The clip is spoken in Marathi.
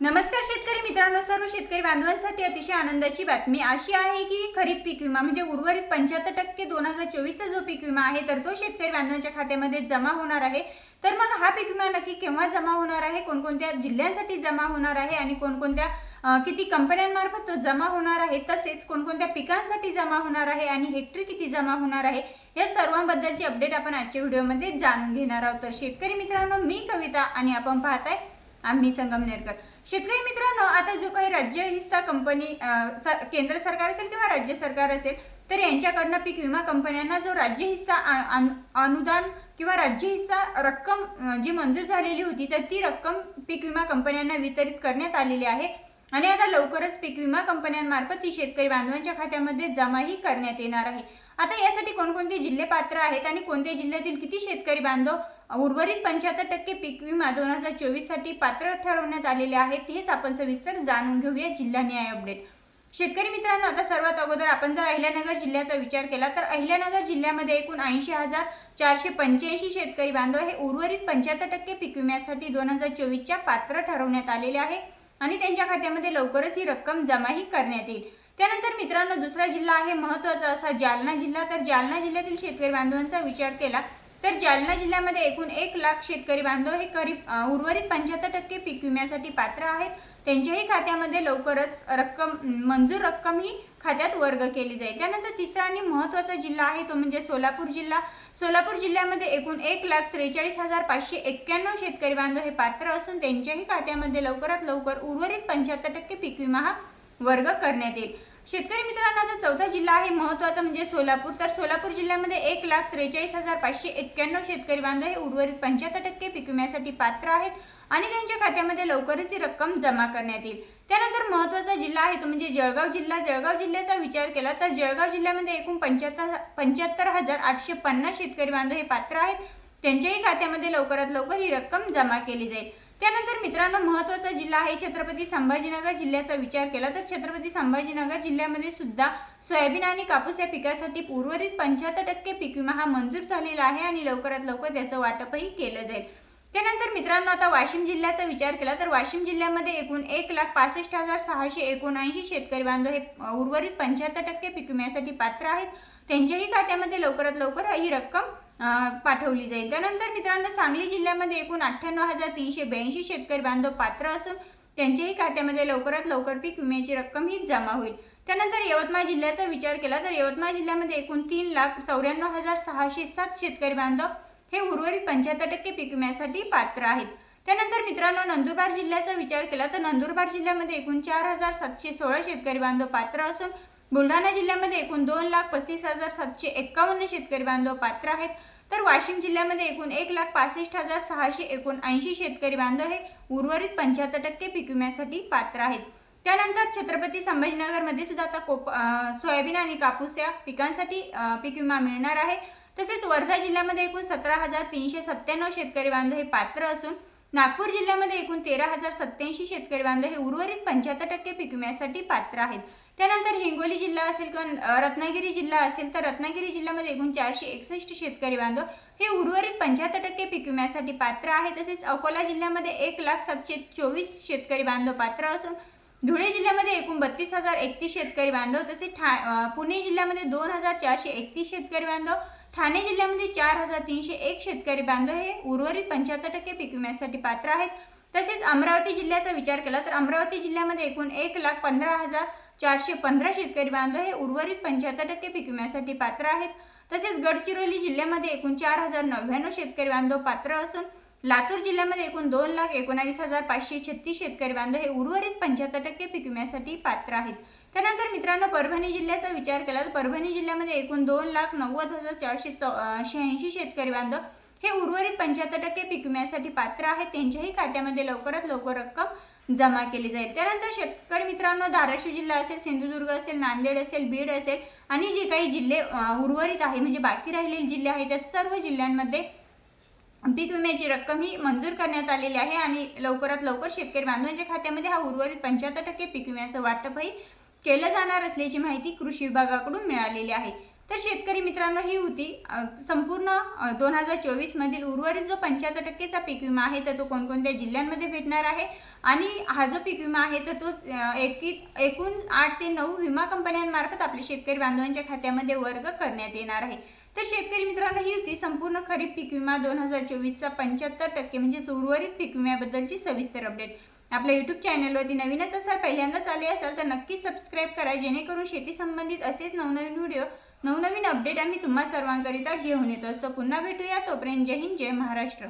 नमस्कार शेतकरी मित्रांनो सर्व शेतकरी बांधवांसाठी अतिशय आनंदाची बातमी अशी आहे की खरीप पीक विमा म्हणजे उर्वरित पंच्याहत्तर टक्के दोन हजार चोवीसचा जो पीक विमा आहे तर तो शेतकरी बांधवांच्या खात्यामध्ये जमा होणार आहे. तर मग हा पीक विमा नक्की केव्हा जमा होणार आहे कोणकोणत्या जिल्ह्यांसाठी जमा होणार आहे आणि कोणकोणत्या किती कंपन्यांमार्फत तो जमा होणार आहे तसेच कोणकोणत्या पिकांसाठी जमा होणार आहे आणि हेक्टरी किती जमा होणार आहे या सर्वांबद्दलची अपडेट आपण आजच्या व्हिडिओमध्ये जाणून घेणार आहोत. तर शेतकरी मित्रांनो मी कविता आणि आपण पाहताय आम्ही संगमनेरकर शेतकरी मित्रांनो आता जो काही राज्य हिस्सा कंपनी स- केंद्र सरकार असेल किंवा राज्य सरकार असेल तर यांच्याकडनं पीक विमा कंपन्यांना जो राज्य हिस्सा आ- अनु- अनुदान किंवा राज्य हिस्सा रक्कम जी मंजूर झालेली होती तर ती रक्कम पीक विमा कंपन्यांना वितरित करण्यात आलेली आहे. आणि आता लवकरच पीक विमा कंपन्यांमार्फत ती शेतकरी बांधवांच्या खात्यामध्ये जमाही करण्यात येणार आहे. आता यासाठी कोणकोणते जिल्हे पात्र आहेत आणि कोणत्या जिल्ह्यातील किती शेतकरी बांधव उर्वरित पंच्याहत्तर टक्के पीक विमा दोन हजार चोवीससाठी पात्र ठरवण्यात आलेले आहेत हेच आपण सविस्तर जाणून घेऊया जिल्हा न्याय अपडेट. शेतकरी मित्रांनो आता सर्वात अगोदर आपण जर अहिल्यानगर जिल्ह्याचा विचार केला तर अहिल्यानगर जिल्ह्यामध्ये एकूण ऐंशी हजार चारशे पंच्याऐंशी शेतकरी बांधव हे उर्वरित पंच्याहत्तर टक्के पीक विम्यासाठी दोन हजार चोवीसच्या पात्र ठरवण्यात आलेले आहे. आणि त्यांच्या खात्यामध्ये लवकरच ही रक्कम जमाही करण्यात येईल. त्यानंतर मित्रांनो दुसरा जिल्हा आहे महत्त्वाचा असा जालना जिल्हा. तर जालना जिल्ह्यातील शेतकरी बांधवांचा विचार केला तर जालना जिल्ह्यामध्ये एकूण एक लाख शेतकरी बांधव हे करीब उर्वरित पंच्याहत्तर टक्के पीक विम्यासाठी पात्र आहेत. त्यांच्याही खात्यामध्ये लवकरच रक्कम मंजूर रक्कम ही खात्यात वर्ग केली जाईल. त्यानंतर तिसरा आणि महत्त्वाचा जिल्हा आहे तो म्हणजे सोलापूर जिल्हा. सोलापूर जिल्ह्यामध्ये एकूण एक लाख त्रेचाळीस हजार पाचशे एक्क्याण्णव शेतकरी बांधव हे पात्र असून त्यांच्याही खात्यामध्ये लवकरात लवकर उर्वरित पंच्याहत्तर टक्के पीक विमा हा वर्ग करण्यात येईल. शेतकरी मित्रांनो आता चौथा जिल्हा आहे महत्त्वाचा म्हणजे सोलापूर. तर सोलापूर जिल्ह्यामध्ये एक लाख त्रेचाळीस हजार पाचशे एक्क्याण्णव शेतकरी बांधव हे उर्वरित पंच्याहत्तर टक्के पीक विम्यासाठी पात्र आहेत आणि त्यांच्या खात्यामध्ये लवकरच ही रक्कम जमा करण्यात येईल. त्यानंतर महत्त्वाचा जिल्हा आहे तो म्हणजे जळगाव जिल्हा. जळगाव जिल्ह्याचा विचार केला तर जळगाव जिल्ह्यामध्ये एकूण पंच्याहत्तर पंच्याहत्तर हजार आठशे पन्नास शेतकरी बांधव हे पात्र आहेत. त्यांच्याही खात्यामध्ये लवकरात लवकर ही रक्कम जमा केली जाईल. त्यानंतर मित्रांनो महत्त्वाचा जिल्हा आहे छत्रपती संभाजीनगर जिल्ह्याचा विचार केला तर छत्रपती संभाजीनगर जिल्ह्यामध्ये सुद्धा सोयाबीन आणि कापूस या पिकासाठी उर्वरित पंच्याहत्तर टक्के पीक विमा हा मंजूर झालेला आहे आणि लवकरात लवकर त्याचं वाटपही केलं जाईल. त्यानंतर मित्रांनो आता वाशिम जिल्ह्याचा विचार केला तर वाशिम जिल्ह्यामध्ये एकूण एक लाख पासष्ट हजार सहाशे एकोणऐंशी शेतकरी बांधव हे उर्वरित पंच्याहत्तर टक्के पीक विम्यासाठी पात्र आहेत. त्यांच्याही खात्यामध्ये लवकरात लवकर ही रक्कम पाठवली जाईल. त्यानंतर मित्रांनो सांगली जिल्ह्यामध्ये एकूण अठ्ठ्याण्णव हजार तीनशे ब्याऐंशी शेतकरी बांधव पात्र असून त्यांच्याही खात्यामध्ये लवकरात लवकर पीक विम्याची रक्कम ही जमा होईल. त्यानंतर यवतमाळ जिल्ह्याचा विचार केला तर यवतमाळ जिल्ह्यामध्ये एकूण तीन लाख चौऱ्याण्णव हजार सहाशे सात शेतकरी बांधव हे उर्वरित पंच्याहत्तर टक्के पीक विम्यासाठी पात्र आहेत. त्यानंतर मित्रांनो नंदुरबार जिल्ह्याचा विचार केला तर नंदुरबार जिल्ह्यामध्ये एकूण चार हजार सातशे सोळा शेतकरी बांधव पात्र असून बुलढाणा जिल्ह्यामध्ये एकूण दोन लाख पस्तीस हजार सातशे एक्कावन्न शेतकरी बांधव पात्र आहेत. तर वाशिम जिल्ह्यामध्ये एकूण एक लाख पासष्ट हजार सहाशे एकोणऐंशी शेतकरी बांधव हे उर्वरित पंच्याहत्तर टक्के पीक विम्यासाठी पात्र आहेत. त्यानंतर छत्रपती संभाजीनगरमध्ये सुद्धा आता कोप सोयाबीन आणि कापूस या पिकांसाठी पीक विमा मिळणार आहे. तसेच वर्धा जिल्ह्यामध्ये एकूण सतरा हजार तीनशे सत्त्याण्णव शेतकरी बांधव हे पात्र असून नागपूर जिल्ह्यामध्ये एकूण तेरा हजार सत्याऐंशी शेतकरी बांधव हे उर्वरित पंच्याहत्तर टक्के पीक विम्यासाठी पात्र आहेत. त्यानंतर हिंगोली जिल्हा असेल किंवा रत्नागिरी जिल्हा असेल तर रत्नागिरी जिल्ह्यामध्ये एकूण चारशे एकसष्ट शेतकरी बांधव. हे उर्वरित पंच्याहत्तर टक्के पीक विम्यासाठी पात्र आहे. तसेच अकोला जिल्ह्यामध्ये एक लाख सातशे चोवीस शेतकरी बांधव पात्र असून धुळे जिल्ह्यामध्ये एकूण बत्तीस हजार एकतीस शेतकरी बांधव. तसेच ठा पुणे जिल्ह्यामध्ये दोन हजार चारशे एकतीस शेतकरी बांधव. ठाणे जिल्ह्यामध्ये चार हजार तीनशे एक शेतकरी बांधव. हे उर्वरित पंच्याहत्तर टक्के पीक विम्यासाठी पात्र आहेत. तसेच अमरावती जिल्ह्याचा विचार केला तर अमरावती जिल्ह्यामध्ये एकूण एक लाख पंधरा हजार चारशे पंधरा शेतकरी बांधव हे उर्वरित पंच्याहत्तर टक्के पीक विम्यासाठी पात्र आहेत. तसेच गडचिरोली जिल्ह्यामध्ये एकूण चार हजार नव्याण्णव शेतकरी बांधव पात्र असून लातूर जिल्ह्यामध्ये एकूण दोन लाख एकोणावीस हजार पाचशे छत्तीस शेतकरी बांधव हे उर्वरित पंच्याहत्तर टक्के पीक विम्यासाठी पात्र आहेत. त्यानंतर मित्रांनो परभणी जिल्ह्याचा विचार केला तर परभणी जिल्ह्यामध्ये एकूण दोन लाख नव्वद हजार चारशे चौ शहाऐंशी शेतकरी बांधव हे उर्वरित पंच्याहत्तर टक्के पीक विम्यासाठी पात्र आहेत. त्यांच्याही खात्यामध्ये लवकरात लवकर रक्कम जमा केली जाईल. त्यानंतर शेतकरी मित्रांनो धाराशिव जिल्हा असेल सिंधुदुर्ग असेल नांदेड असेल बीड असेल आणि जे काही जिल्हे उर्वरित आहे म्हणजे बाकी राहिलेले जिल्हे आहेत त्या सर्व जिल्ह्यांमध्ये पीक विम्याची रक्कम ही मंजूर करण्यात आलेली आहे आणि लवकरात लवकर शेतकरी बांधवांच्या खात्यामध्ये हा उर्वरित पंच्याहत्तर टक्के पीक विम्याचं वाटपही केलं जाणार असल्याची माहिती कृषी विभागाकडून मिळालेली आहे. तर शेतकरी मित्रांनो ही होती संपूर्ण दोन हजार चोवीसमधील उर्वरित जो पंच्याहत्तर टक्केचा पीक विमा आहे तर तो कोणकोणत्या जिल्ह्यांमध्ये भेटणार आहे? आणि हा जो पीक विमा आहे तर तो एकी एकूण आठ ते नऊ विमा कंपन्यांमार्फत आपल्या शेतकरी बांधवांच्या खात्यामध्ये वर्ग करण्यात येणार आहे. तर शेतकरी मित्रांनो ही होती संपूर्ण खरीप पीक विमा दोन हजार चोवीसचा पंच्याहत्तर टक्के म्हणजे उर्वरित पीक विम्याबद्दलची सविस्तर अपडेट आपल्या यूट्यूब चॅनलवरती नवीनच असाल पहिल्यांदाच आले असाल तर नक्की सबस्क्राईब करा जेणेकरून शेती संबंधित असेच नवनवीन व्हिडिओ नवनवीन अपडेट आम्ही तुम्हा सर्वांकरिता घेऊन येत असतो. पुन्हा भेटूया तोपर्यंत जय हिंद जय महाराष्ट्र.